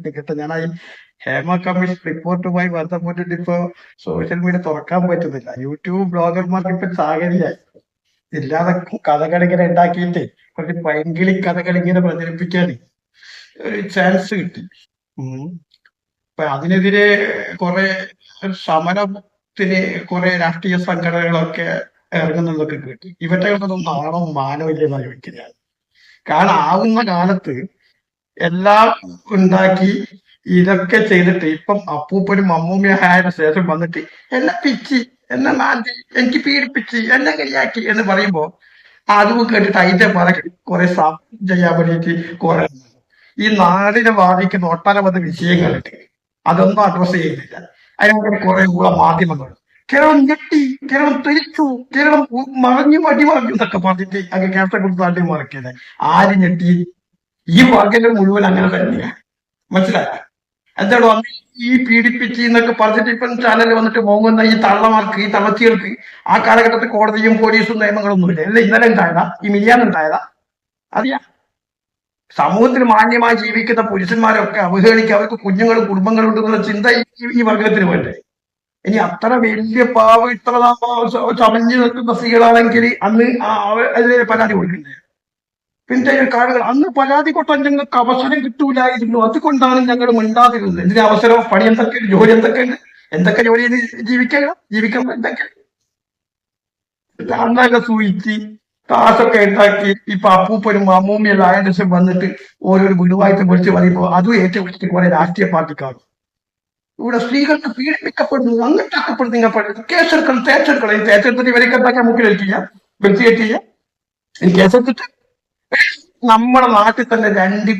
കണ്ടിട്ടുണ്ട് കേട്ടോ ഞാൻ അതിൽ ഹേമ കമ്മീഷൻ റിപ്പോർട്ടുമായി ബന്ധപ്പെട്ടിട്ട് ഇപ്പൊ സോഷ്യൽ മീഡിയ തുറക്കാൻ പറ്റുന്നില്ല. യൂട്യൂബ് ബ്ലോഗർമാർക്ക് ഇപ്പൊ സാഹചര്യമായി ഇല്ലാതെ കഥകളിങ്ങനെ ഉണ്ടാക്കിയിട്ട് കുറച്ച് പൈങ്കിളി കഥകളിങ്ങനെ പ്രചരിപ്പിക്കാൻ ചാൻസ് കിട്ടി. അപ്പൊ അതിനെതിരെ കുറെ സമരത്തിന് കുറെ രാഷ്ട്രീയ സംഘടനകളൊക്കെ ഇറങ്ങുന്നതൊക്കെ കിട്ടി. ഒന്നും നാണോ മാനോ ഇല്ലെന്നാണ് ചോദിക്കുന്നത് കാരണം ആവുന്ന കാലത്ത് എല്ലാം ഉണ്ടാക്കി ഇതൊക്കെ ചെയ്തിട്ട് ഇപ്പം അപ്പൂപ്പനും അമ്മൂമ്മയും അമ്മൂമ്മയായതിനു ശേഷം വന്നിട്ട് എന്നെ പിച്ചി എന്നെ മാറ്റി എനിക്ക് പീഡിപ്പിച്ച് എന്നെ കരിയാക്കി എന്ന് പറയുമ്പോ അതും കേട്ടിട്ട് അതിന്റെ പറ കുറെ സാധനം ചെയ്യാൻ വേണ്ടിയിട്ട് കുറെ ഈ നാടിനെ ബാധിക്കുന്ന ഒട്ടനവധി വിഷയങ്ങളുണ്ട് അതൊന്നും അഡ്രസ് ചെയ്യുന്നില്ല. അതിനകത്ത് കുറെ കൂടെ മാധ്യമങ്ങൾ. കേരളം ഞെട്ടി കേരളം തിരിച്ചു കേരളം മറിഞ്ഞു മടി മറിഞ്ഞു എന്നൊക്കെ പറഞ്ഞിട്ട് അങ്ങ് കേരളത്തെ കുറിച്ച് തള്ളി മറക്കിയത് ആര് ഞെട്ടി? ഈ വാക്കിന്റെ മുഴുവൻ അങ്ങനെ തന്നെയാണ് മനസ്സിലായ? എന്താണോ അന്ന് ഈ പീഡിപ്പിച്ച് എന്നൊക്കെ പറഞ്ഞിട്ട് ഇപ്പം ചാനലിൽ വന്നിട്ട് മോങ്ങുന്ന ഈ തള്ളമാർക്ക് ഈ തളച്ചികൾക്ക് ആ കാലഘട്ടത്തിൽ കോടതിയും പോലീസും നിയമങ്ങളൊന്നുമില്ല. അല്ല? ഇന്നലെ ഉണ്ടായതാ ഈ മിലിയാൻ ഉണ്ടായതാ. അറിയാ? സമൂഹത്തിൽ മാന്യമായി ജീവിക്കുന്ന പുരുഷന്മാരൊക്കെ അവഹേളിക്കുക അവർക്ക് കുഞ്ഞുങ്ങളും കുടുംബങ്ങളും ഉണ്ടെന്നുള്ള ചിന്ത ഈ- വർഗത്തിന് വേണ്ടേ? ഇനി അത്ര വലിയ പാവ ഇത്ര ചമഞ്ഞു നിൽക്കുന്ന സ്ത്രീകളാണെങ്കിൽ അന്ന് അതിലെ പരാതി കൊടുക്കണ്ടേ പിന്നെ കാണുക അന്ന് പരാതി കൊട്ടാൻ ഞങ്ങൾക്ക് അവസരം കിട്ടൂലായിരുന്നു. അതുകൊണ്ടാണ് ഞങ്ങൾ മിണ്ടാതിരുന്നത്. എന്തിനാ അവസരം? പണി എന്തൊക്കെ ജോലി എന്തൊക്കെ ഉണ്ട് എന്തൊക്കെ ജോലി ജീവിക്കുക ജീവിക്കാൻ? എന്തൊക്കെ? അന്നൊക്കെ സൂചിച്ച് കാശൊക്കെ ഉണ്ടാക്കി ഇപ്പൊ അപ്പൂപ്പനും അമ്മൂമ്മയും ആയതിനു വന്നിട്ട് ഓരോരു വീടുമായിട്ട് വിളിച്ച് പറയുമ്പോൾ അതും ഏറ്റവും വിളിച്ചിട്ട് കുറെ രാഷ്ട്രീയ പാർട്ടിക്കാരും ഇവിടെ സ്ത്രീകൾക്ക് പീഡിപ്പിക്കപ്പെടുന്നു അങ്ങോട്ടാക്കപ്പെടുന്നു പറയുന്നത്. കേസെടുക്കണം തേച്ചെടുക്കണം. ഈ തേച്ചെടുത്തിട്ട് ഇവരൊക്കെ എന്താക്കാൻ മുക്കിലെത്തിക്കുക വ്യക്തിയെത്തിയ ഈ കേസെടുത്തിട്ട് നമ്മുടെ നാട്ടിൽ തന്നെ രണ്ട്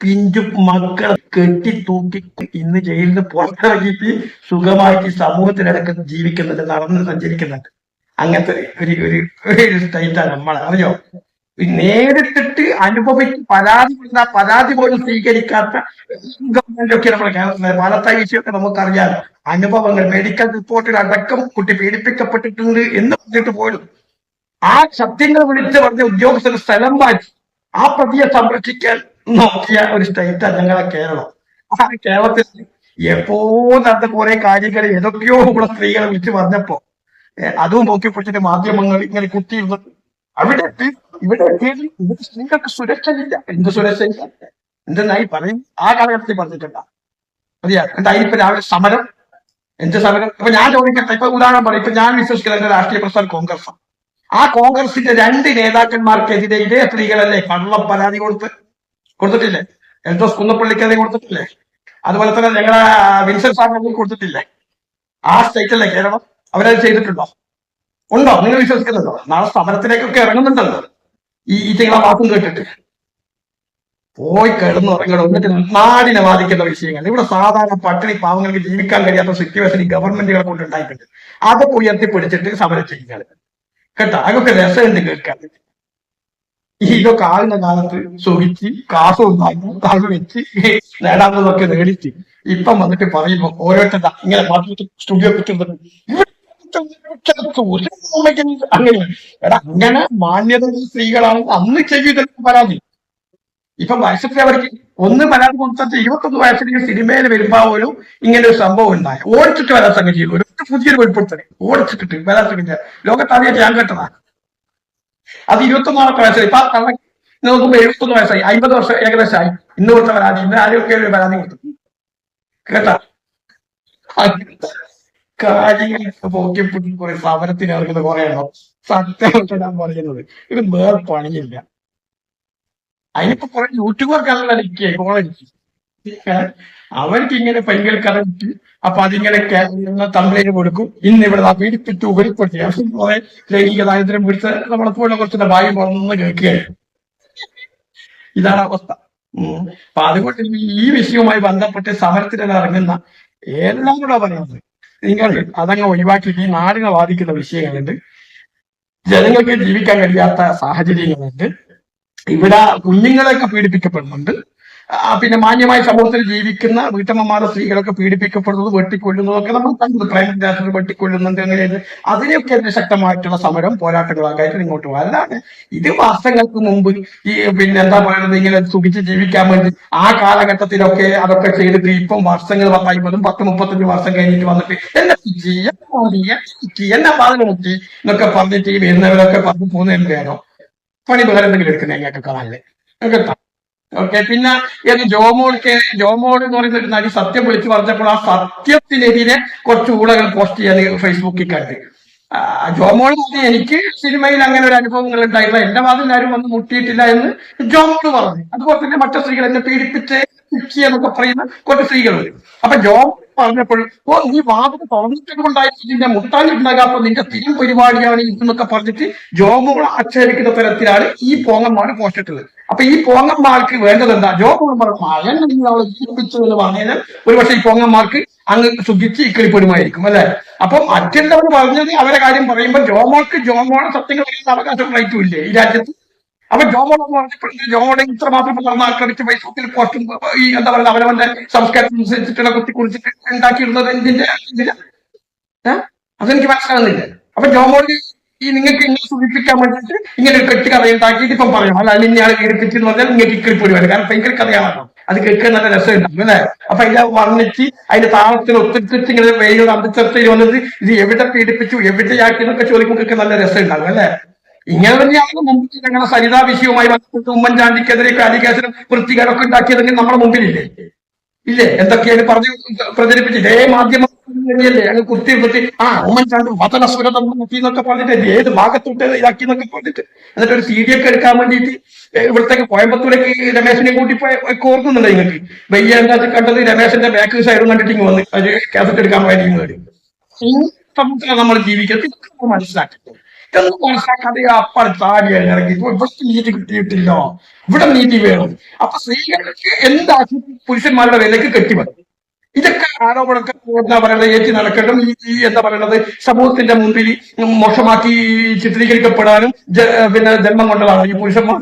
പിഞ്ചു മക്കൾ കെട്ടി തൂക്കി ഇന്ന് ജയിലിൽ നിന്ന് പുറത്തിറങ്ങിയിട്ട് സുഖമായിട്ട് സമൂഹത്തിനടക്കം ജീവിക്കുന്നുണ്ട് നടന്ന് സഞ്ചരിക്കുന്നുണ്ട്. അങ്ങനത്തെ ഒരു ഒരു സ്റ്റൈറ്റാണ് നമ്മളെ. അറിയോ നേരിട്ടിട്ട് അനുഭവിച്ച് പരാതി കൊടുത്ത പരാതി പോലും സ്വീകരിക്കാത്ത ഗവൺമെന്റൊക്കെ നമ്മൾ പാലത്തായി വിഷയമൊക്കെ നമുക്കറിയാം. അനുഭവങ്ങൾ മെഡിക്കൽ റിപ്പോർട്ടിൽ അടക്കം കുട്ടി പീഡിപ്പിക്കപ്പെട്ടിട്ടുണ്ട് എന്ന് പറഞ്ഞിട്ട് പോലും ആ ശബ്ദങ്ങൾ വിളിച്ച് പറഞ്ഞ ഉദ്യോഗസ്ഥർ സ്ഥലം മാറ്റി ആ പ്രതിയെ സംരക്ഷിക്കാൻ നോക്കിയ ഒരു സ്റ്റേറ്റാണ് ഞങ്ങളെ കേരളം. ആ കേരളത്തിൽ എപ്പോ നടന്ന കുറെ കാര്യങ്ങൾ ഏതൊക്കെയോ ഇവിടെ സ്ത്രീകളെ വിളിച്ച് പറഞ്ഞപ്പോ അതും നോക്കി പിടിച്ചിട്ട് മാധ്യമങ്ങൾ ഇങ്ങനെ കുത്തിയിരുന്നു അവിടെ ഇവിടെ ഇവിടെ സ്ത്രീകൾക്ക് സുരക്ഷയില്ല എന്ത് സുരക്ഷയില്ല എന്തെന്നായി പറയും? ആ കാലഘട്ടത്തിൽ പറഞ്ഞിട്ടുണ്ട? മതിയാ ഇപ്പൊ രാവിലെ സമരം? എന്ത് സമരം? ഇപ്പൊ ഞാൻ ചോദിക്കട്ടെ ഇപ്പൊ ഉദാഹരണം പറയും ഇപ്പൊ ഞാൻ വിശ്വസിക്കുന്ന എന്റെ രാഷ്ട്രീയ പ്രസ്ഥാനം കോൺഗ്രസ് ആ കോൺഗ്രസിന്റെ രണ്ട് നേതാക്കന്മാർക്കെതിരെ ഇതേ സ്ത്രീകളല്ലേ കള്ള പരാതി കൊടുത്ത്? കൊടുത്തിട്ടില്ലേ? എൽദോസ് കുന്നപ്പള്ളിക്കെതിരെ കൊടുത്തിട്ടില്ലേ? അതുപോലെ തന്നെ ഞങ്ങളെ വിൻസെന്റ് സാറിനെ കൊടുത്തിട്ടില്ലേ? ആ സ്റ്റേറ്റല്ലേ കേരളം അവരത് ചെയ്തിട്ടുണ്ടോ? ഉണ്ടോ? നിങ്ങൾ വിശ്വസിക്കുന്നുണ്ടോ? നാളെ സമരത്തിലേക്കൊക്കെ ഇറങ്ങുന്നുണ്ടല്ലോ. ഈ ഈ തിങ്ങളെ വാക്കും കേട്ടിട്ട്. പോയി കിടന്നുറങ്ങണം എന്നിട്ട് നാടിനെ ബാധിക്കുന്ന വിഷയങ്ങൾ. ഇവിടെ സാധാരണ പട്ടിണി പാവങ്ങൾക്ക് ജീവിക്കാൻ കഴിയാത്ത സിറ്റുവേഷൻ ഈ ഗവൺമെന്റുകളെ കൊണ്ട് ഉണ്ടായിട്ടുണ്ട്. അതൊക്കെ ഉയർത്തിപ്പിടിച്ചിട്ട് സമരം ചെയ്യുന്നത് കേട്ടോ? അതൊക്കെ രസമുണ്ട് കേൾക്കാൻ. ഇതൊക്കെ ആകുന്ന കാലത്ത് സുഖിച്ച് കാശ് ഉണ്ടാക്കി കാസ് വെച്ച് നേടാത്തതൊക്കെ നേടിച്ച് ഇപ്പം വന്നിട്ട് പറയുമ്പോ ഓരോരുത്തർ ഇങ്ങനെ സ്റ്റുഡിയോ അങ്ങനെ. എടാ അങ്ങനെ മാന്യത സ്ത്രീകളാണ് അന്ന് ചെയ്യുന്ന പരാതി. ഇപ്പൊ വയസ്സത്തിൽ അവർക്ക് ഒന്ന് പരാതി കൊടുത്തിട്ട് ഇരുപത്തൊന്ന് വയസ്സിലേക്ക് സിനിമയിൽ വരുമ്പോ പോലും ഇങ്ങനെ ഒരു സംഭവം ഉണ്ടായി. ഓടിച്ചിട്ട് സംഗതി ചെയ്തു. ഒരു പുതിയൊരു വെളിപ്പെടുത്തൽ ഓടിച്ചിട്ടിട്ട് ബലാത്സംഗം ചെയ്യാൻ ലോകത്താദ്യമായിട്ട് ഞാൻ കേട്ടതാ. അത് ഇരുപത്തൊന്നാമത്തെ വയസ്സായി ഇപ്പൊ കള്ള നോക്കുമ്പോ എഴുപത്തൊന്ന് വയസ്സായി. അമ്പത് വർഷം ഏകദേശമായി. ഇന്ന് കൊടുത്ത പരാതി. ഇന്ന് ആരോഗ്യ പരാതി കൊടുത്തു. കേട്ടാ? കുറെ സമരത്തിന് ഇറങ്ങുന്ന കുറെ എണ്ണം സത്യമായിട്ട് ഞാൻ പറയുന്നത്. ഇത് വേറെ പണിയില്ല. അതിനിപ്പോ കുറെ യൂട്യൂബർക്കല്ല എനിക്ക് കോളേജ് അവർക്ക് ഇങ്ങനെ പൈകൾ കഥ കിട്ടി അപ്പൊ അതിങ്ങനെ തമ്മിലേക്ക് കൊടുക്കും. ഇന്ന് ഇവിടെ പീഡിപ്പിച്ചു ഉപരിപ്പെടുത്തി അവരെ ലൈംഗിക ദാരിദ്ര്യം പിടിച്ച് നമ്മളെ പോലെ കുറച്ചുള്ള ഭാഗ്യം പുറന്നു കേൾക്കുകയാണ്. ഇതാണ് അവസ്ഥ. അപ്പൊ അതുകൊണ്ട് ഈ വിഷയവുമായി ബന്ധപ്പെട്ട് സമരത്തിൽ ഇറങ്ങുന്ന എല്ലാം കൂടെ പറയുന്നത് നിങ്ങൾ അതങ്ങ് ഒഴിവാക്കി. ഈ നാടിനെ ബാധിക്കുന്ന വിഷയങ്ങളുണ്ട്. ജനങ്ങൾക്ക് ജീവിക്കാൻ കഴിയാത്ത സാഹചര്യങ്ങളുണ്ട്. ഇവിടെ കുഞ്ഞുങ്ങളെയൊക്കെ പീഡിപ്പിക്കപ്പെടുന്നുണ്ട്. പിന്നെ മാന്യമായ സമൂഹത്തിൽ ജീവിക്കുന്ന വീട്ടമ്മമാരുടെ സ്ത്രീകളൊക്കെ പീഡിപ്പിക്കപ്പെടുന്നത് വെട്ടിക്കൊല്ലുന്നതൊക്കെ നമ്മൾ കണ്ടത് പ്രേമദാസർ വെട്ടിക്കൊല്ലുന്നുണ്ട് അങ്ങനെയാണ് അതിനെയൊക്കെ അതിന് ശക്തമായിട്ടുള്ള സമരം പോരാട്ടങ്ങളൊക്കെയായിട്ട് ഇങ്ങോട്ട് പോകും അല്ലാതെ ഇത് വർഷങ്ങൾക്ക് മുമ്പ് ഈ പിന്നെ എന്താ പറയുന്നത് ഇങ്ങനെ സുഖിച്ച് ജീവിക്കാൻ വേണ്ടി ആ കാലഘട്ടത്തിലൊക്കെ അതൊക്കെ ചെയ്തിട്ട് ഇപ്പം വർഷങ്ങൾ പത്തമ്പതും പത്ത് മുപ്പത്തഞ്ച് വർഷം കഴിഞ്ഞിട്ട് വന്നിട്ട് എന്നെ എന്നെ വാതിൽ മുട്ടി എന്നൊക്കെ പറഞ്ഞിട്ട് ഈ വരുന്നവരൊക്കെ പറഞ്ഞു പോകുന്നതിന് വേണോ പണി വേറെ എന്തെങ്കിലും എടുക്കുന്ന ഞങ്ങൾക്ക് കേട്ടോ ഓക്കെ പിന്നെ ഏത് ജോമോൾക്ക് ജോമോൾ എന്ന് പറയുന്ന ഒരു നടി സത്യം വിളിച്ചു പറഞ്ഞപ്പോൾ ആ സത്യത്തിനെതിരെ കുറച്ച് ഊളകൾ പോസ്റ്റ് ചെയ്യാൻ ഫേസ്ബുക്കിൽ കണ്ട് ജോമോൾ എനിക്ക് സിനിമയിൽ അങ്ങനെ ഒരു അനുഭവങ്ങൾ ഉണ്ടായില്ല എന്റെ വാതിൽ ആരും വന്ന് മുട്ടിയിട്ടില്ല എന്ന് ജോമോൾ പറഞ്ഞു. അതുപോലെ തന്നെ മറ്റു സ്ത്രീകൾ എന്നെ പീഡിപ്പിച്ച് എന്നൊക്കെ പറയുന്ന കുറച്ച് സ്ത്രീകൾ വരും. അപ്പൊ ജോമോൾ പറഞ്ഞപ്പോൾ ഓ വാദം വാതിൽ തുറന്നിട്ട് കൊണ്ടായിട്ട് നിന്റെ മുട്ടായിട്ടുണ്ടാകാത്ത നിന്റെ സ്ഥിരം പരിപാടിയാണ് ഇതെന്നൊക്കെ പറഞ്ഞിട്ട് ജോമോൾ ആക്ഷേപിക്കുന്ന തരത്തിലാണ് ഈ പോങ്ങന്മാർ പോസ്റ്റിട്ടുള്ളത് അപ്പൊ ഈ പോങ്ങന്മാർക്ക് വേണ്ടത് എന്താ? ജോമോൾ പറഞ്ഞു മകൻ ജീവിപ്പിച്ചു എന്ന് പറഞ്ഞാൽ ഒരുപക്ഷെ ഈ പോങ്ങന്മാർക്ക് അങ്ങ് സുഖിച്ച് ഇക്കിളിപ്പെടുമായിരിക്കും അല്ലെ? അപ്പം മറ്റുള്ളവർ പറഞ്ഞത്? അവരെ കാര്യം പറയുമ്പോൾ ജോമോൾക്ക് ജോമോളെ സത്യങ്ങൾ അവകാശം റൈറ്റും ഇല്ലേ ഈ രാജ്യത്ത്? അപ്പൊ ജോമോൾ എന്ന് പറഞ്ഞപ്പോൾ ജോമോളെ ഇത്രമാത്രം നടന്ന് ആക്രമിച്ച് ഫേസ്ബുക്കിൽ പോസ്റ്റും ഈ എന്താ പറയുക അവരവന്റെ സംസ്കാരം അനുസരിച്ചിട്ടുള്ള കുത്തി കുറിച്ചിട്ട് ഉണ്ടാക്കിയിരുന്നത് എന്തിന്റെ എന്തിനാ അതെനിക്ക് മനസ്സിലാകുന്നില്ല. അപ്പൊ ജോമോളി ഈ നിങ്ങൾക്ക് ഇങ്ങനെ സൂചിപ്പിക്കാൻ വേണ്ടിയിട്ട് ഇങ്ങനെ ഒരു കെട്ട് കഥ ഉണ്ടാക്കിയിട്ട് ഇപ്പം പറയണം അല്ല അല്ലെങ്കിൽ ആൾ പീഡിപ്പിച്ചു എന്ന് പറഞ്ഞാൽ നിങ്ങൾക്ക് ഇക്കിളിപ്പൊടി വരും കാരണം ഭയങ്കര കഥയാണല്ലോ അത് കേൾക്കാൻ നല്ല രസമുണ്ടാവും അല്ലേ? അപ്പൊ അതിനെ വർണിച്ച് അതിന്റെ താളത്തിൽ ഒത്തിരിച്ച് ഇങ്ങനെ വെയിൽ അന്തച്ചർച്ചയിൽ വന്നത് ഇത് എവിടെ പീഡിപ്പിച്ചു എവിടെയാക്കി എന്നൊക്കെ ചോദിക്കുമ്പോൾ നല്ല രസമുണ്ടാവും അല്ലേ? ഇങ്ങനെ തന്നെയാണ് മുമ്പ് ഞങ്ങളെ സരിതാ വിഷയവുമായി ബന്ധപ്പെട്ട് ഉമ്മൻചാണ്ടിക്കെതിരെ കാലികേസനും വൃത്തികേടൊക്കെ ഉണ്ടാക്കിയതെങ്കിൽ നമ്മുടെ മുമ്പിലില്ലേ? ഇല്ലേ? എന്തൊക്കെയാണ് പറഞ്ഞു പ്രചരിപ്പിച്ചില്ലേ? ഇതേ മാധ്യമം അങ്ങ് കുത്തി കുത്തി. ആ ഉമ്മൻചാണ്ടി സുരതം നോക്കി എന്നൊക്കെ പറഞ്ഞിട്ട് ഏത് ഭാഗത്തോട്ട് ഇതാക്കി എന്നൊക്കെ പറഞ്ഞിട്ട്. എന്നിട്ട് ഒരു സി ഡി ഒക്കെ എടുക്കാൻ വേണ്ടിയിട്ട് ഇവിടത്തേക്ക് കോയമ്പത്തൂരേക്ക് രമേശിനെ കൂട്ടി പോയി ഓർക്കുന്നുണ്ട് നിങ്ങൾക്ക്? വയ്യ എന്താ കണ്ടത് രമേശന്റെ ബാക്ക് സൈഡും കണ്ടിട്ട് ഇങ്ങ് വന്ന് കാസറ്റ് എടുക്കാൻ വേണ്ടി നമ്മൾ ജീവിക്കുന്നത്. മനസ്സിലാക്കുന്നത് ഇതൊന്നും മനസ്സിലാക്കാതെ അപ്പോൾ താടി ഇറങ്ങി ഇപ്പൊ ഇവിടെ നീതി കിട്ടിയിട്ടില്ല. ഇവിടെ നീതി വേണം. അപ്പൊ സ്ത്രീകൾക്ക് എന്താ പുരുഷന്മാരുടെ വിലക്ക് കെട്ടിവരും ഇതൊക്കെ ആരോപണമൊക്കെ എന്താ പറയുന്നത് ഏറ്റി നടക്കട്ടും ഈ എന്താ പറയുന്നത് സമൂഹത്തിന്റെ മുമ്പിൽ മോശമാക്കി ചിത്രീകരിക്കപ്പെടാനും പിന്നെ ജന്മം കൊണ്ടതാണ് ഈ പുരുഷന്മാർ.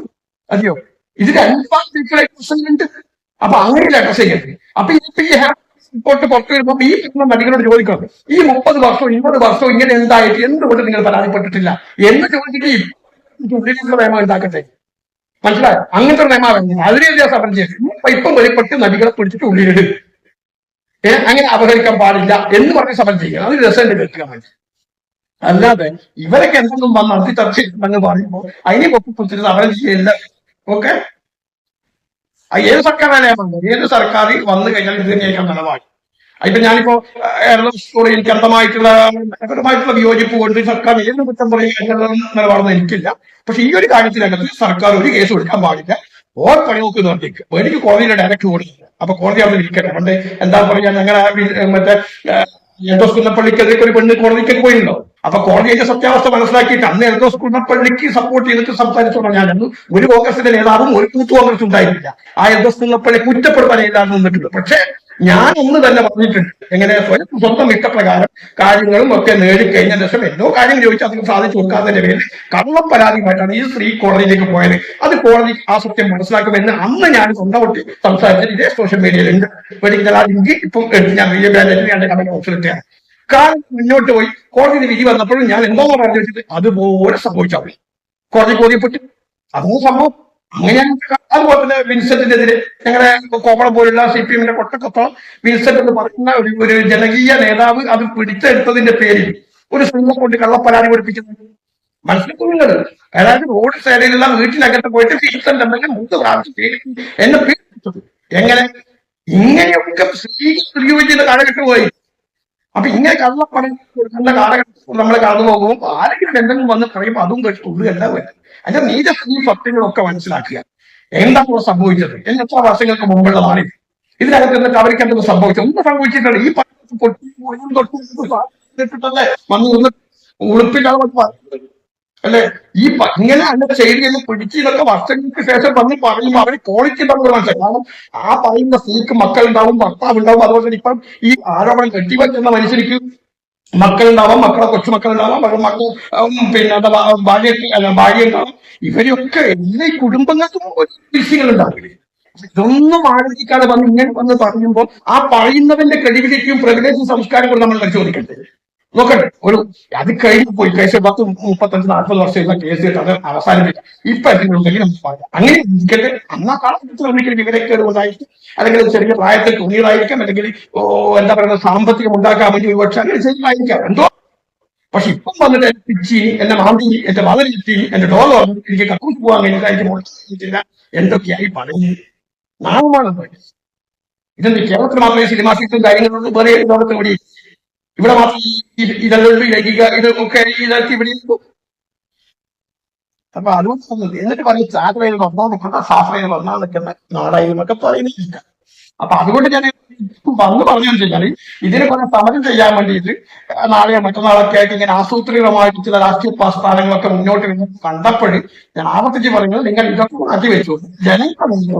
അതെയോ? ഇത് രണ്ടാം സ്ത്രീകളെ പ്രശ്നമുണ്ട് അപ്പൊ അങ്ങനെയല്ല അഡ്രസ് ചെയ്യുന്നത് അപ്പൊ ഇപ്പൊ ഈ റിപ്പോർട്ട് പുറത്തു വരുമ്പോൾ ഈ പ്രശ്നം നടികളോട് ചോദിക്കണം ഈ മുപ്പത് വർഷവും ഇരുപത് വർഷവും ഇങ്ങനെ എന്തായിട്ട് എന്തുകൊണ്ട് നിങ്ങൾ പരാതിപ്പെട്ടിട്ടില്ല? എന്ന് ഉള്ളിലുള്ള നിയമം ഉണ്ടാക്കട്ടെ മനസ്സിലായോ? അങ്ങനത്തെ ഒരു നിയമം അതിനെതിരെ സമരം ചെയ്തു ഇപ്പൊ വെളിപ്പെട്ട് നടികളെ പിടിച്ചിട്ട് ഉള്ളിലിടും. അങ്ങനെ അപഹരിക്കാൻ പാടില്ല എന്ന് പറഞ്ഞ് സമരം ചെയ്യുക. അത് രസമുണ്ട് വേണ്ടി. അല്ലാതെ ഇവരൊക്കെ എന്തെങ്കിലും വന്ന് നടത്തി ചർച്ച ചെയ്തിട്ടുണ്ടെന്ന് പറയുമ്പോൾ അതിനെ പൊക്കിപ്പൊത്തിട്ട് സമരം ചെയ്യില്ല. ഓക്കെ? ഏത് സർക്കാരായാലും ഏത് സർക്കാർ വന്നു കഴിഞ്ഞാൽ ഇത് തന്നെയായിരിക്കും നിലപാട് ഇപ്പൊ ഞാനിപ്പോ സ്കൂളിൽ എനിക്ക് അന്ധമായിട്ടുള്ള അന്ധമായിട്ടുള്ള വിയോജിപ്പ് കൊണ്ട് സർക്കാർ ഏത് കുറ്റം പറയുന്ന നിലപാടൊന്നും എനിക്കില്ല. പക്ഷെ ഈ ഒരു കാര്യത്തിനകത്ത് സർക്കാർ ഒരു കേസ് കൊടുക്കാൻ പാടില്ല. ഓർ പണി നോക്കി നിർത്തിക്ക് എനിക്ക് കോടതിയുടെ ഡയറക്റ്റ് കൊടുക്കില്ല അപ്പൊ കോടതി അവിടെ ഇരിക്കട്ടെ. പണ്ട് എന്താ പറയാ ഞങ്ങളെ മറ്റേ എന്തോ കുന്നപ്പള്ളിക്കെതിരെ ഒരു പെണ്ണ് കോടതിക്കൊക്കെ പോയിട്ടുണ്ടോ? അപ്പൊ കോടതിയുടെ സത്യാവസ്ഥ മനസ്സിലാക്കിയിട്ട് അന്ന് എൽദോസ് കുന്നപ്പള്ളിക്ക് സപ്പോർട്ട് ചെയ്തിട്ട് സംസാരിച്ചോളാം ഞാനന്ന് ഒരു കോൺഗ്രസിന്റെ നേതാവും ഒരു കൂത്ത് കോൺഗ്രസ് ഉണ്ടായിരുന്നില്ല. ആ എൽദോസ് കുന്നപ്പള്ളി കുറ്റപ്പെടുത്താൻ എല്ലാവരും നിന്നിട്ടുണ്ട്. പക്ഷേ ഞാൻ ഒന്ന് തന്നെ പറഞ്ഞിട്ടുണ്ട്. എങ്ങനെ? സ്വയം സ്വന്തം ഇഷ്ടപ്രകാരം കാര്യങ്ങളും ഒക്കെ നേടിക്കഴിഞ്ഞ ശേഷം എന്തോ കാര്യം ചോദിച്ചാൽ അതിന് സാധിച്ചു കൊടുക്കാത്തതിന്റെ പേരിൽ കള്ളപ്പരാതിയുമായിട്ടാണ് ഈ സ്ത്രീ കോടതിയിലേക്ക് പോയത്. അത് കോടതി ആ സത്യം മനസ്സിലാക്കുമെന്ന് അന്ന് ഞാൻ സ്വന്തമായിട്ട് സംസാരിച്ചത് ഇതേ സോഷ്യൽ മീഡിയയിലുണ്ട് ആ ലിങ്ക് ഇപ്പം ഞാൻ വീഡിയോ ബാലറ്റിന് ഞാൻ കമന്റ് കാലം മുന്നോട്ട് പോയി. കോടതിയുടെ വിധി വന്നപ്പോഴും ഞാൻ എന്താണോ പറഞ്ഞു വെച്ചത്? അതുപോലെ സംഭവിച്ചാൽ മതി. കോടതി ബോധ്യപ്പെട്ടു. അതാണ് സംഭവം. അങ്ങനെയാണ് അതുപോലെ തന്നെ വിൻസെന്റിനെതിരെ ഞങ്ങളുടെ കോമളം പോലുള്ള സി പി എമ്മിന്റെ കൊട്ടക്കൊപ്പം വിൻസെന്റ് എന്ന് പറയുന്ന ഒരു ഒരു ജനകീയ നേതാവ് അത് പിടിച്ചെടുത്തതിന്റെ പേരിൽ ഒരു സ്ത്രീയെ കൊണ്ട് കള്ളപ്പരാതി പഠിപ്പിക്കുന്നത് മനസ്സിലാക്കുന്നത് അതായത് റോഡ് സൈഡിലുള്ള വീട്ടിനകത്ത് പോയിട്ട് വിൻസെന്റ് എന്നെ മൂന്ന് പ്രാവശ്യം. എന്നെ പേര് എങ്ങനെ? ഇങ്ങനെയൊക്കെ സ്ത്രീ ദുര്യോജിക്കുന്ന കാലഘട്ടമായി അപ്പൊ ഇങ്ങനെ കള്ളപ്പണം കൊടുക്കുന്ന കാലഘട്ടം നമ്മൾ കടന്നു പോകുമ്പോൾ ആരെങ്കിലും എന്തെങ്കിലും വന്ന് പറയുമ്പോൾ അതും ഉള്ളുകല്ല വരും. അതിന്റെ നീത ഈ സത്യങ്ങളൊക്കെ മനസ്സിലാക്കുക. എന്താണ് സംഭവിച്ചത്? എത്ര വർഷങ്ങൾക്ക് മുമ്പുള്ളതാണ് ഇത്. ഇതിനകത്ത് എന്നിട്ട് അവർക്ക് എന്തെങ്കിലും സംഭവിച്ചത്? ഒന്നും സംഭവിച്ചിട്ടുണ്ട് ഈ പട്ടണത്തിൽ പൊട്ടി മുഴുവൻ തൊട്ട് ഇട്ടിട്ടല്ലേ വന്ന് ഉളുപ്പില്ലാതെ പറയുന്നത്. അല്ലെ? ഈ ഇങ്ങനെ അതിന്റെ ചെയ്തിയിൽ പിടിച്ച് ഇതൊക്കെ വർഷങ്ങൾക്ക് ശേഷം വന്ന് പറയുമ്പോൾ അവർ ക്വാളിറ്റി ഉണ്ടാവും കാരണം ആ പറയുന്ന സ്ത്രീക്ക് മക്കളുണ്ടാവും ഭർത്താവ് ഉണ്ടാവും അതുപോലെ തന്നെ ഇപ്പം ഈ ആരോപണം കെട്ടിവെക്കുന്ന മനുഷ്യർക്ക് മക്കളുണ്ടാവാം മക്കളെ കൊച്ചുമക്കളുണ്ടാവാം മക്കൾ മക്കൾ പിന്നെ ഭാര്യ അല്ല ഭാര്യ ഉണ്ടാവാം. ഇവരെയൊക്കെ എല്ലാ കുടുംബങ്ങൾക്കും കുടുംബങ്ങൾക്കും വിഷയങ്ങൾ ഉണ്ടാവില്ലേ? ഇതൊന്നും ആലോചിക്കാതെ വന്ന് ഇങ്ങനെ വന്ന് പറയുമ്പോൾ ആ പറയുന്നവന്റെ ക്രെഡിബിലിറ്റിയും പ്രിവിലേജും സംസ്കാരങ്ങളും നമ്മൾ പരിശോധിക്കട്ടെ നോക്കട്ടെ ഒരു അത് കഴിഞ്ഞു പോയി. കേസ് പത്ത് മുപ്പത്തഞ്ച് നാൽപ്പത് വർഷം ഇരുന്ന കേസ് കേട്ട് അത് അവസാനിപ്പിക്കാം. ഇപ്പൊ എന്തെങ്കിലും നമുക്ക് പറയാം അങ്ങനെ ഇരിക്കട്ടെ. അന്നാ കാലഘട്ടത്തിൽ ഒരിക്കലും വിവരക്കേട് കൊണ്ടായിരിക്കും അല്ലെങ്കിൽ ചെറിയ പ്രായത്തിൽ കുഞ്ഞികളായിരിക്കാം അല്ലെങ്കിൽ എന്താ പറയുക സാമ്പത്തികം ഉണ്ടാക്കാൻ വേണ്ടി ഒരു പക്ഷെ അങ്ങനെ ചെയ്യുമായിരിക്കാം എന്തോ? പക്ഷെ ഇപ്പം വന്നിട്ട് എന്റെ പിച്ചി എന്റെ മാന്തി എന്റെ വളരെ എത്തി എന്റെ ഡോൾ വന്നു എനിക്ക് കക്കൂസ് പോകാൻ കഴിഞ്ഞില്ല എനിക്ക് മുളച്ചില്ല എന്തൊക്കെയായി പറഞ്ഞു നാമമാണ് ഇതെന്ത് കേരളത്തിൽ മാത്രമേ സിനിമാ സീറ്റും കാര്യങ്ങളൊന്നും വേറെ ലോകത്ത് ഇല്ല. ഇവിടെ മാത്രം ഇതെല്ലാം ഇഴകിക ഇത് ഒക്കെ ഇതൊക്കെ ഇവിടെ. അപ്പൊ അതുകൊണ്ട് എന്നിട്ട് പറയും ചാത്രയിൽ വന്നാൽ നിൽക്കുന്ന സാഫറയിൽ വന്നാൽ നിൽക്കുന്ന നാടായി എന്നൊക്കെ പറയുന്നില്ല അപ്പൊ അതുകൊണ്ട് ഞാൻ വന്ന് പറഞ്ഞു വെച്ചാൽ ഇതിനെ കുറെ സമരം ചെയ്യാൻ വേണ്ടിയിട്ട് നാളെയോ മറ്റന്നാളൊക്കെ ആയിട്ട് ഇങ്ങനെ ആസൂത്രിതമായിട്ട് ചില രാഷ്ട്രീയ പ്രസ്ഥാനങ്ങളൊക്കെ മുന്നോട്ട് വരുന്നത് കണ്ടപ്പോൾ ഞാൻ ആവർത്തിച്ച് പറയുന്നത് നിങ്ങൾ ഇതൊക്കെ മാറ്റി വെച്ചു ജനങ്ങളുടെ മുന്നിൽ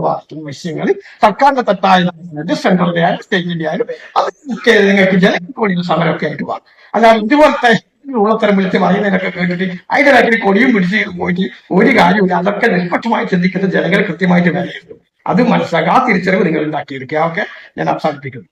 വിഷയങ്ങൾ സർക്കാരിന്റെ തെറ്റായ സെൻട്രലിന്റെ ആയാലും സ്റ്റേറ്റിന്റെ ആയാലും അതൊക്കെ നിങ്ങൾക്ക് ജനങ്ങൾക്ക് വേണ്ടി സമരമൊക്കെ ആയിട്ട് വാ. അല്ലാതെ ഇതുപോലത്തെ ഉള്ളത്തരം വിളിച്ച് പറയുന്നതിനൊക്കെ കേട്ടിട്ട് അതിന്റെ ബാക്കിൽ കൊടിയും പിടിച്ച് പോയിട്ട് ഒരു കാര്യമില്ല അതൊക്കെ നിഷ്പക്ഷമായി ചിന്തിക്കുന്ന ജനങ്ങൾ കൃത്യമായിട്ട് വിലയിരുത്തും. അത് മനസ്സിലാക്കുക ആ തിരിച്ചറിവ് നിങ്ങൾ ഉണ്ടാക്കിയെടുക്കുക ഓക്കെ? ഞാൻ അവസാനിപ്പിക്കുന്നു.